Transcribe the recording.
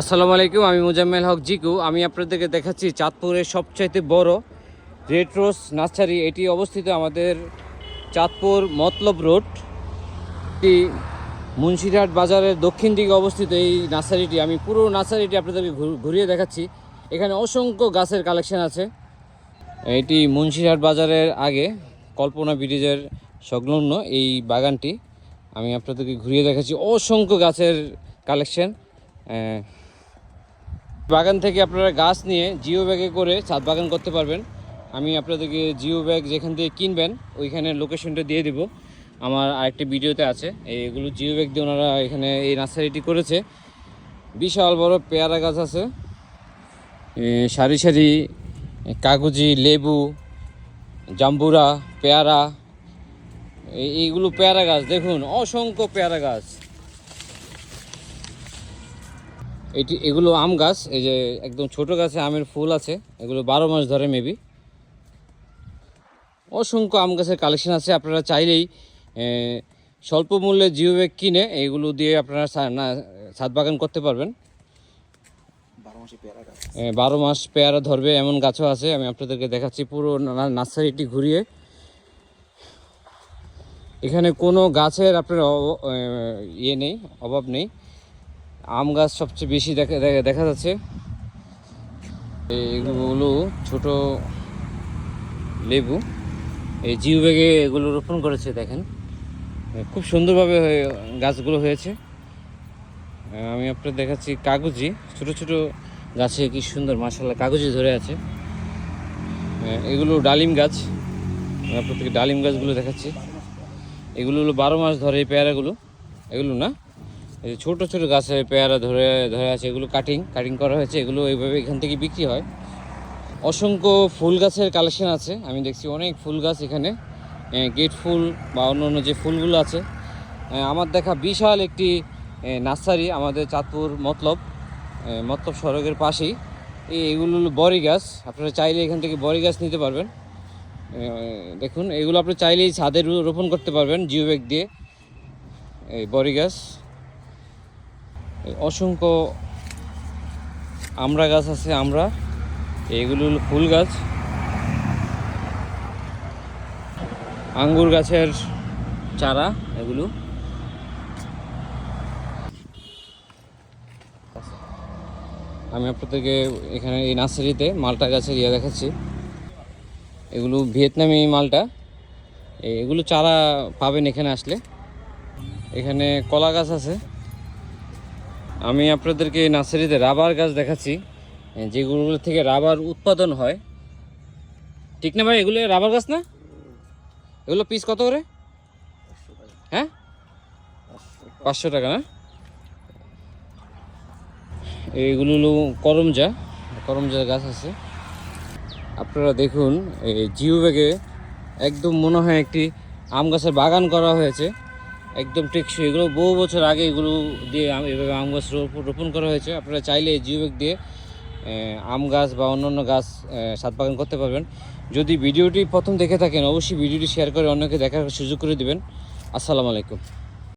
আসসালামু আলাইকুম, আমি মুজাম্মেল হক জিকু। আমি আপনাদেরকে দেখাচ্ছি চাঁদপুরের সবচাইতে বড় রেড রোজ নার্সারি। এটি অবস্থিত আমাদের চাঁদপুর মতলব রোড। এটি মুন্সিরহাট বাজারের দক্ষিণ দিকে অবস্থিত এই নার্সারিটি। আমি পুরো নার্সারিটি আপনাদেরকে ঘুরিয়ে দেখাচ্ছি। এখানে অসংখ্য গাছের কালেকশন আছে। এটি মুন্সিরহাট বাজারের আগে কল্পনা ব্রিজের সংলগ্ন এই বাগানটি। আমি আপনাদেরকে ঘুরিয়ে দেখাচ্ছি। অসংখ্য গাছের কালেকশন। বাগান থেকে আপনারা গাছ নিয়ে জিও ব্যাগে করে ছাদ বাগান করতে পারবেন। আমি আপনাদেরকে জিও ব্যাগ যেখান থেকে কিনবেন, ওইখানে লোকেশনটা দিয়ে দিব। আমার আরেকটি ভিডিওতে আছে। এইগুলো জিও ব্যাগ দিয়ে ওনারা এখানে এই নার্সারিটি করেছে। বিশাল বড় পেয়ারা গাছ আছে। সারি সারি কাগজি, লেবু, জাম্বুরা, পেয়ারা। এইগুলো পেয়ারা গাছ, দেখুন, অসংখ্য পেয়ারা গাছ। এটি এগুলো আম গাছ এই যে একদম ছোট গাছে আমের ফুল আছে এগুলো বারো মাস ধরে মেবি অসংখ্য আম গাছের কালেকশন আছে আপনারা চাইলেই স্বল্প মূল্যে জিও ব্যাগ কিনে এইগুলো দিয়ে আপনারা না ছাদ বাগান করতে পারবেন। বারো মাসে পেয়ারা গাছ এ, বারো মাস পেয়ারা ধরবে এমন গাছও আছে আমি আপনাদেরকে দেখাচ্ছি পুরো নার্সারিটি ঘুরিয়ে। এখানে কোনো গাছের আপনার ইয়ে নেই অভাব নেই। আম গাছ সবচেয়ে বেশি দেখা দেখা- যাচ্ছে। এগুলো ছোট লেবু। এই জিও ব্যাগে এগুলো রোপণ করেছে, দেখেন। খুব সুন্দরভাবে গাছগুলো হয়েছে। আমি আপনার দেখাচ্ছি কাগজি। ছোট ছোট গাছে কি সুন্দর মাসাল্লাহ কাগজি ধরে আছে। এগুলো ডালিম গাছ। আপনার থেকে ডালিম গাছগুলো দেখাচ্ছি। এগুলো হলো বারো মাস ধরে এই পেয়ারাগুলো। এগুলো না? এই যে ছোটো ছোট গাছে পেয়ারা ধরে ধরে আছে, এগুলো কাটিং কাটিং করা হয়েছে, এগুলো এইভাবে এখান থেকে বিক্রি হয়। অসংখ্য ফুল গাছের কালেকশন আছে, আমি দেখছি অনেক ফুল গাছ এখানে। গেট ফুল বা অন্য অন্য যে ফুলগুলো আছে। আমার দেখা বিশাল একটি নার্সারি, আমাদের চাঁদপুর মতলব মতলব সড়কের পাশেই। এই এগুলো হলো বড়ি গাছ, আপনারা চাইলে এখান থেকে বড়ি গাছ নিতে পারবেন। দেখুন, এগুলো আপনি চাইলেই ছাদে রোপণ করতে পারবেন জিও ব্যাগ দিয়ে। এই বড়ি গাছ। অসংখ্য আমড়া গাছ আছে, আমরা। এগুলো হলো ফুল গাছ। আঙ্গুর গাছের চারা, এগুলো। আমি আপনাদেরকে এখানে এই নার্সারিতে মালটা গাছের ইয়ে দেখাচ্ছি। এগুলো ভিয়েতনামি মালটা। এগুলো চারা পাবেন এখানে আসলে। এখানে কলা গাছ আছে। আমি আপনাদেরকে নার্সারিতে রাবার গাছ দেখাচ্ছি যেগুলো থেকে রাবার উৎপাদন হয়। ঠিক না ভাই, এগুলো রাবার গাছ না? এগুলো পিস কত করে? হ্যাঁ? পাঁচশো টাকা না? এগুলো হলো করমজা করমজা গাছ আছে। আপনারা দেখুন এই জিও ব্যাগে একদম মনে হয় একটি আম গাছের বাগান করা হয়েছে। একদম টেকসই। এগুলো বহু বছর আগে এগুলো দিয়ে এভাবে আম গাছ রোপ- রোপণ করা হয়েছে। আপনারা চাইলে এই জিও ব্যাগ দিয়ে আম গাছ বা অন্যান্য গাছ স্বাদ বাগান করতে পারবেন। যদি ভিডিওটি প্রথম দেখে থাকেন, অবশ্যই ভিডিওটি শেয়ার করে অন্যকে দেখার সুযোগ করে দেবেন। আসসালামু আলাইকুম।